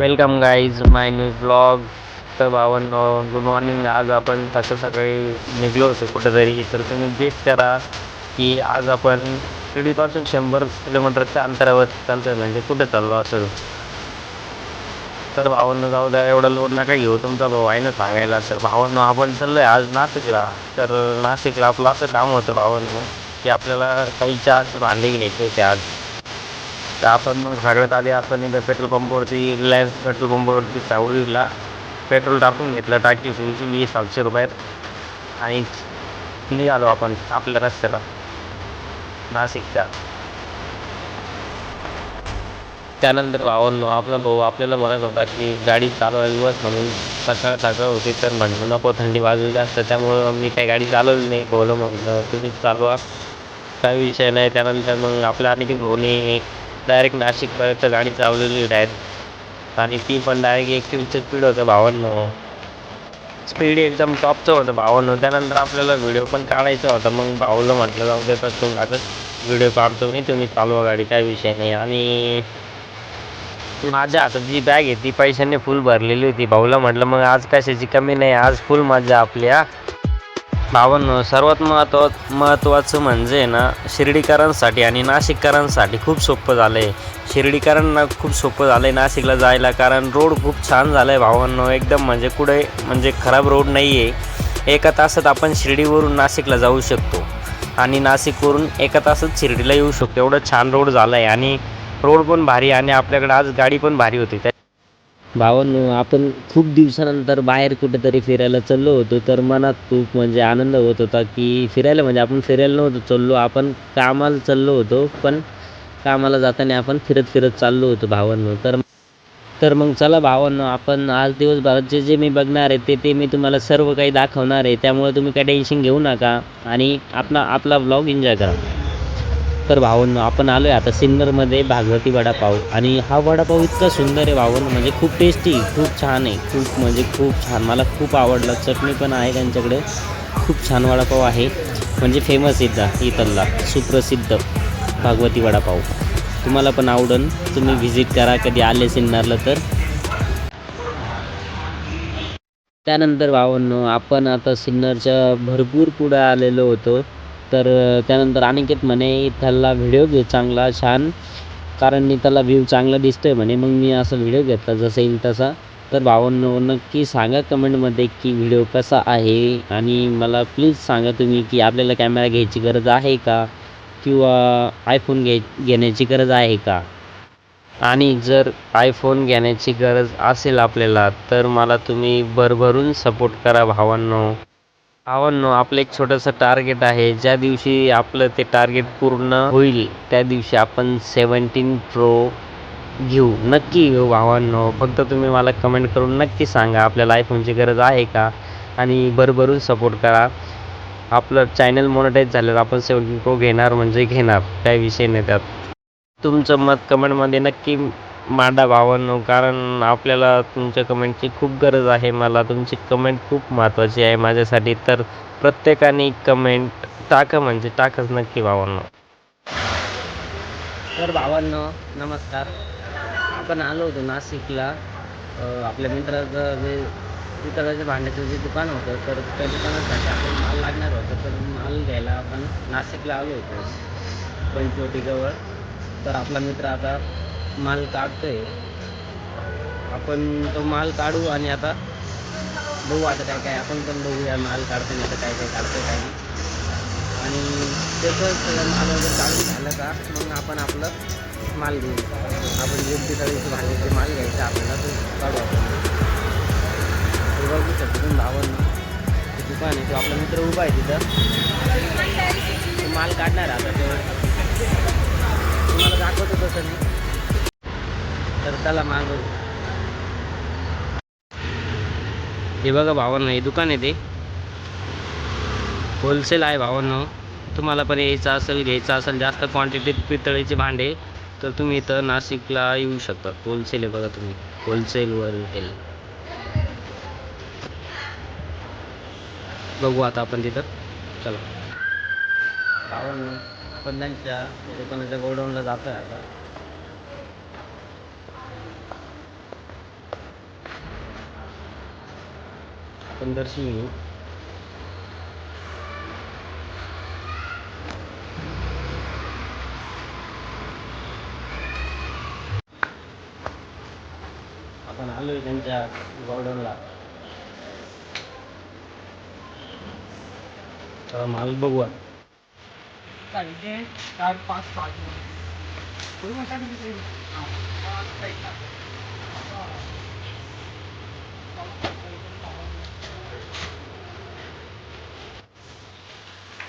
Welcome guys my new blog तर भावांनो good morning आज आपण तसं सकाळी निघलो होतो कुठेतरी. तर तुम्ही गेस करा की आज आपण शिर्डीपासून शंभर किलोमीटरच्या अंतरावर चालतोय. म्हणजे कुठे चाललो असं तर भावांनो जाऊ द्या एवढा लोड नका घेऊ. तुमचा भाऊ आहे ना सांगायला. तर भावांनो आपण चाललोय आज नाशिकला. तर नाशिकला आपलं असं काम होतं भावांनो की आपल्याला काही चार्ज बांधले घ्यायचे होते आज. तर आपण मग सगळ्यात आधी आपण इथं पेट्रोल पंपवरती रिलायन्स पेट्रोल पंपवरती सावळीला पेट्रोल टाकून घेतलं. टाकी सुरूची वीस सातशे रुपयात. आणि निघालो आपण आपल्या रस्त्याला. नाशिकच्या. त्यानंतर आवडलो आपला भाऊ आपल्याला म्हणत होता की गाडी चालवायला बस म्हणून सकाळ सकाळ होती तर म्हणलं नको थंडी वाजली जास्त. त्यामुळं मी काही गाडी चालवली नाही. बोललो म्हणलं तुम्ही चालवा. काही विषय नाही. त्यानंतर मग आपल्या आणखी भाऊने डायरेक्ट नाशिकपर्यंत गाडी चालवलेली डायरेक्ट आणि ती पण डायरेक्ट एकशे स्पीड होतं भावांनो स्पीड एकदम टॉपचं होतं भावांनो त्यानंतर आपल्याला व्हिडिओ पण काढायचा होता. मग भाऊला म्हटलं जाऊ दे तर तुम्ही आता व्हिडिओ काढतो मी तुम्ही चालवा गाडी काय विषय नाही. आणि माझ्या हातात जी बॅग आहे ती पैशाने फुल भरलेली होती. भाऊला म्हटलं मग आज पैशाची कमी नाही आज फुल मजा आपल्या भावांनो सर्वात महत्त्व महत्त्वाचं म्हणजे ना शिर्डीकरांसाठी आणि नाशिककरांसाठी खूप सोपं झालं आहे शिर्डीकरांना खूप सोपं झालं आहे नाशिकला जायला कारण रोड खूप छान झाला आहे भावांनो. एकदम म्हणजे कुठे म्हणजे खराब रोड नाही आहे एका तासात आपण शिर्डीवरून नाशिकला जाऊ शकतो आणि नाशिकवरून एका तासात शिर्डीला येऊ शकतो. एवढं छान रोड झाला आहे आणि रोड पण भारी आणि आपल्याकडे आज गाडी पण भारी होती. त्या भावांनो आपण खूप दिवसानंतर बाहेर कुठेतरी फिरायला चाललो होतो तर मनात खूप म्हणजे आनंद होत होता की फिरायला म्हणजे आपण फिरायला नव्हतो चाललो आपण कामाला चाललो होतो पण कामाला जाताना आपण फिरत फिरत चाललो होतो भावांनो. तर तर मग चला भावांनो आपण आज दिवसभराचे जे मी बघणार आहे ते ते मी तुम्हाला सर्व काही दाखवणार आहे त्यामुळे तुम्ही काही टेन्शन घेऊ नका आणि आपला आपला ब्लॉग एन्जॉय करा. तर भावांनो आपण आलो आहे आता सिन्नरमध्ये भागवती वडापाव. आणि हा वडापाव इतका सुंदर आहे भावांनो म्हणजे खूप टेस्टी खूप छान आहे. खूप म्हणजे खूप छान. मला खूप आवडला. चटणी पण आहे त्यांच्याकडे. खूप छान वडापाव आहे. म्हणजे फेमस इथं इथला सुप्रसिद्ध भागवती वडापाव. तुम्हाला पण आवडन. तुम्ही व्हिजिट करा. कधी आले सिन्नरला तर. त्यानंतर भावांनो आपण आता सिन्नरच्या भरपूर पुढे आलेलो होतो. तर त्यानंतर अनिकेत म्हणे त्याला व्हिडिओ घे चांगला छान. कारण मी त्याला व्ह्यू चांगला दिसतो आहे म्हणे मग मी असा व्हिडिओ घेतला जसा येईल तसा. तर भावांनो नक्की सांगा कमेंटमध्ये की व्हिडिओ कसा आहे? आणि मला प्लीज सांगा तुम्ही की आपल्याला कॅमेरा घ्यायची गरज आहे का? किंवा आयफोन घ्याय घेण्याची गरज आहे का? आणि जर आयफोन घेण्याची गरज असेल आपल्याला तर मला तुम्ही भरभरून सपोर्ट करा भावांनो. भावांनो आपलं एक छोटंसं टार्गेट आहे. ज्या दिवशी आपलं ते टार्गेट पूर्ण होईल त्या दिवशी आपण सेवन्टीन प्रो घेऊ. नक्की घेऊ भावांनो फक्त तुम्ही मला कमेंट करून नक्की सांगा आपल्याला आयफोनची गरज आहे का? आणि भरभरून सपोर्ट करा. आपलं चॅनल मॉनिटाईज झालेलं आपण सेवन्टीन प्रो घेणार म्हणजे घेणार. काही विषय नाही त्यात. तुमचं मत कमेंटमध्ये नक्की मांडा भावांनो कारण आपल्याला तुमच्या कमेंटची खूप गरज आहे. मला तुमची कमेंट खूप महत्त्वाची आहे माझ्यासाठी. तर प्रत्येकाने कमेंट टाका म्हणजे टाकच नक्की भावांनो. तर भावांनो नमस्कार. आपण आलो होतो नाशिकला. आपल्या मित्राचं जे पितळाच्या भांड्याचं जे दुकान होतं तर त्या दुकानासाठी आपण माल लागणार होतं. तर माल घ्यायला आपण नाशिकला आलो होतो. पंचवटीजवळ. तर आपला मित्र आता माल काढतोय. आपण तो माल काढू आणि आता बघू आता काय काय आपण पण बघूया माल काढताना आता काय काय काढतोय काय आणि त्याचं सगळं माल वगैरे काढून झालं का मग आपण आपलं माल घेऊ. आपण योग्य पितळीचे भाजीचे माल घ्यायचं आपल्याला ते काढू आपण. बघू शकतो तुम्ही ते दुकान आहे तो आपला मित्र उभा आहे तिथं. माल काढणार आता. तो तुम्हाला दाखवतो तसं नाही तर त्याला माग. हे बघा भावांना हे दुकान आहे ते. होलसेल आहे भावांनो. तुम्हाला पण यायचं असेल घ्यायचं असेल जास्त क्वांटिटीत पितळेचे भांडे तर तुम्ही इथं नाशिकला येऊ शकता. होलसेल आहे बघा तुम्ही. होलसेलवर येईल बघू आता आपण तिथं. चला. भावांनो आपण त्यांच्या दुकानाच्या गोडाऊनला जातोय आता. आपण दर्शन घेऊ. आपण आलोय त्यांच्या गॉर्डनला तर माल बघू आता. चार पाच पाच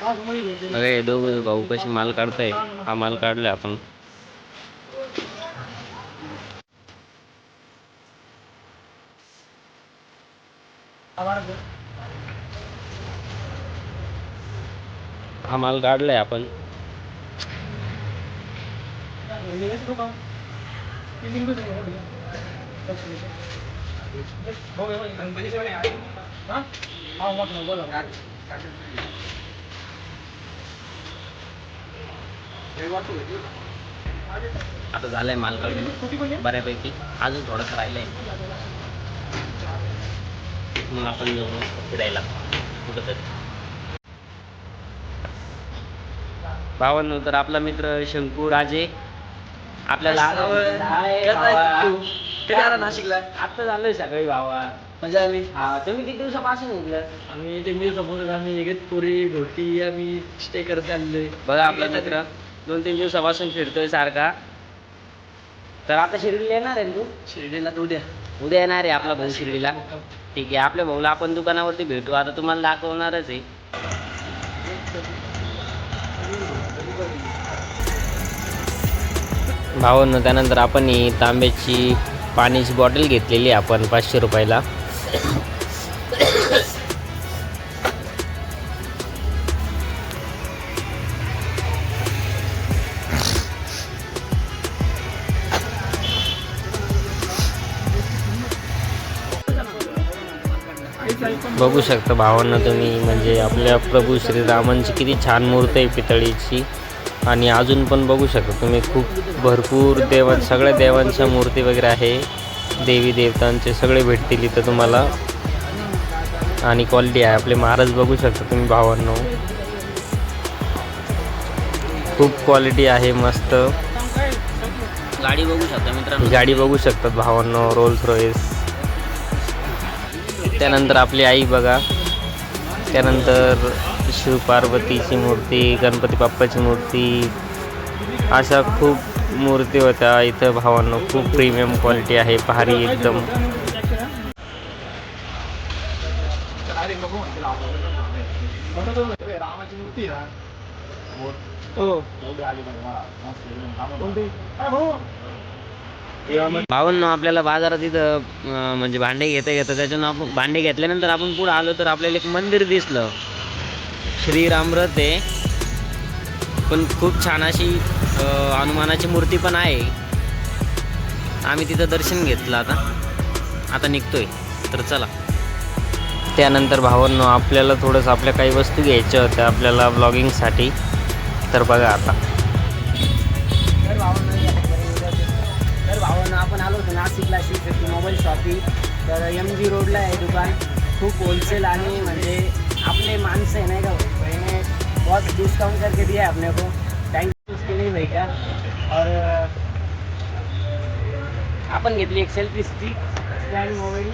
अरे दोघं भाऊ कशी माल काढताय? हा माल काढलाय आपण. हा माल काढलाय आपण. आता झालंय माल काढून बऱ्यापैकी. अजून थोडंसं राहिलंय मग आपण जाऊ फिरायला. कुठंतरी. भावांनो तर आपला मित्र शंकू राजे. आपल्याला नाशिकला? आता झालंय सकाळी भावा. म्हणजे आम्ही हा तुम्ही किती दिवसापासून निघलं आम्ही ते मी समोर आम्ही एक पुरी घोटी आम्ही स्टे करत आलेलोय बघा आपला मित्र. दोन तीन दिवसापासून फिरतोय सारखा. तर आता शिर्डीला येणार आहे ना तू? शिर्डीला उद्या. उद्या येणार आहे आपला भाऊ शिर्डीला. ठीक आहे आपल्या भाऊला आपण दुकानावरती भेटू. आता तुम्हाला दाखवणारच आहे. भावांनो त्यानंतर आपण ही तांब्याची पाण्याची बॉटल घेतलेली आपण पाचशे रुपयाला. बघू शकता भावांना तुम्ही म्हणजे आपल्या प्रभू श्रीरामांची किती छान मूर्ती आहे पितळीची. आणि अजून पण बघू शकता तुम्ही खूप भरपूर देवा सगळ्या देवांच्या मूर्ती वगैरे आहे. देवी देवतांचे सगळे भेटतील इथं तुम्हाला. आणि क्वालिटी आहे आपले महाराज बघू शकता तुम्ही भावांनो. खूप क्वालिटी आहे मस्त. गाडी बघू शकता मित्रांनो. गाडी बघू शकतात भावांनो रोल्स रॉयस त्यानंतर आपली आई बघा. त्यानंतर शिव पार्वतीची मूर्ती गणपती बाप्पाची मूर्ती. अशा खूप मूर्ती होत्या इथं भावांनो. खूप प्रीमियम क्वालिटी आहे भारी एकदम. रामाची मूर्ती भावांनो आपल्याला बाजारात इथं म्हणजे भांडे घेता घेता त्याच्यानं आपण भांडे घेतल्यानंतर आपण पुढे आलो तर आपल्याला एक मंदिर दिसलं. श्रीरामरथ आहे. पण खूप छान अशी हनुमानाची मूर्ती पण आहे. आम्ही तिथं दर्शन घेतलं आता. आता निघतोय. तर चला. त्यानंतर भावांनो आपल्याला थोडंसं आपल्या काही वस्तू घ्यायच्या होत्या आपल्याला ब्लॉगिंगसाठी तर बघा आता. तर आपण आलो होतो नाशिकला श्री शक्ती मोबाईल शॉपिंग तर एम जी रोडला आहे दुकान. खूप होलसेल आणि म्हणजे आपले माणसं आहे नाही का? मैंने बहुत डिस्काउंट करके दिया है अपने को थैंक यू उसके लिए भैया और आपण घेतली एक सेल्फी स्टिक स्टँड मोबाईल.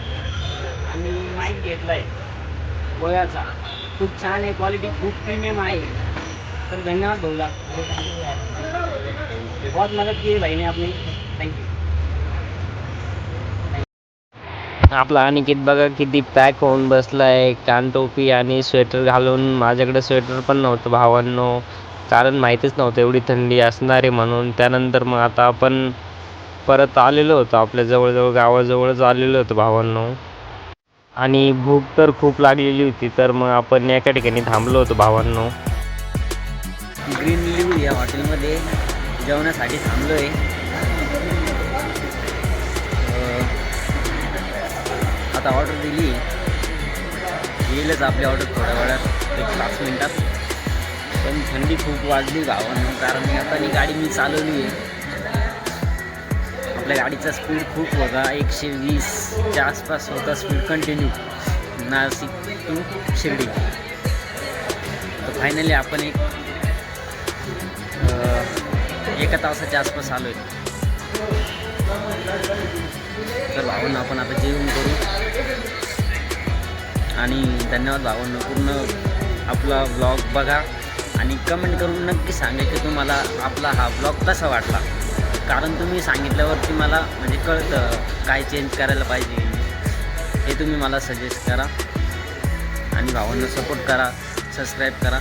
आणि माईक घेतला आहे गोव्याचा. खूप छान आहे क्वालिटी खूप प्रीमियम आहे. तर धन्यवाद भाऊला. बहुत मदद की है भाई ने थैंक यू आपला अनिकेत बघा किती पॅक होऊन बसलाय. कान टोपी आणि स्वेटर घालून. माझ्याकडे स्वेटर पण नव्हतं भावांनो. कारण माहितीच नव्हतं एवढी थंडी असणार आहे म्हणून. त्यानंतर मग आता आपण परत आलेलो होतो. आपल्या जवळजवळ गावाजवळच आलेलो होतो भावांनो. आणि भूक तर खूप लागलेली होती तर मग आपण एका ठिकाणी थांबलो होतो भावांनो. ग्रीन लिव्ह या हॉटेलमध्ये जेवणासाठी थांबलो आहे आता ऑर्डर दिली. येईलच आपली ऑर्डर थोड्या वेळात एक पाच मिनटात. पण थंडी खूप वाढली गावानं कारण मी आता ही गाडी मी चालवली आहे. आपल्या गाडीचा स्पीड खूप होता एकशे वीसच्या आसपास होता speed continue Nashik to Shirdi. तर फायनली आपण एक एका तासाच्या आसपास आलो आहे तर भावांना आपण आता जेवण करू. आणि धन्यवाद भावांनो पूर्ण आपला ब्लॉग बघा. आणि कमेंट करून नक्की सांगा की तुम्हाला आपला हा ब्लॉग कसा वाटला. कारण तुम्ही सांगितल्यावरती मला म्हणजे कळतं काय चेंज करायला पाहिजे. हे तुम्ही मला सजेस्ट करा. आणि भावांना सपोर्ट करा सबस्क्राईब करा.